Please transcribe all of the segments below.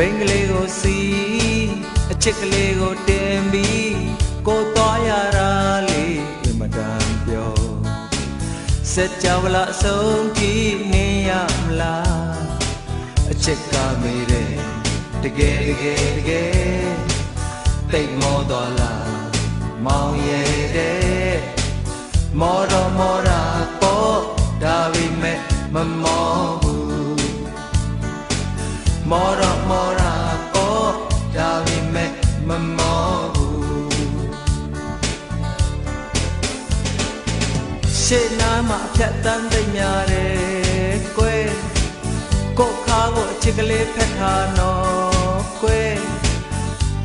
ဘိန်းကလေးကိုစီအချစ်ကလေးကိုတင်ပြီးကိုသွားရတာလေးအင်မတန်ပြောစက်ကြဝဠာအဆုံးထိနေရမလားအချစ်ကမေးတယ်တကယ်တကယ်တကယ်တိတ်မောတော်လားမောင်ရဲ့တဲ့မောတော်မောတာပေါ့ဒါပေမဲ့မမောဘူးမောရမော ရှေ့နားမှာအဖြတ်တန်းသိမ့်များတယ်ကွယ်ကိုခါကိုအချစ်ကလေးဖက်ထားနော်ကွယ်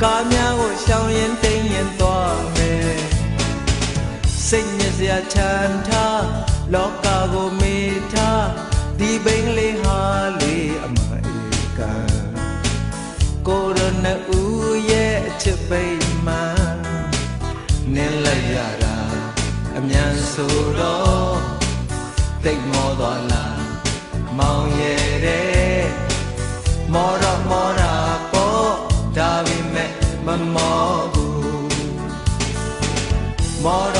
ကားများကိုရှောင်ရင်တိမ်ရင်သွားမယ်စိတ်ညစ်စရာချမ်းထားလောကကိုမေးထားဒီဘိန်းကလေးဟာလေအမအေကံကိုရနဦးရဲ့အချစ်ပိတ်မှန် ဆိုတော့တိတ်မောသွားလားမောင်ရဲ့တဲ့မောရမောရာပေါ့ဒါပေမဲ့မမောဘူးမောရ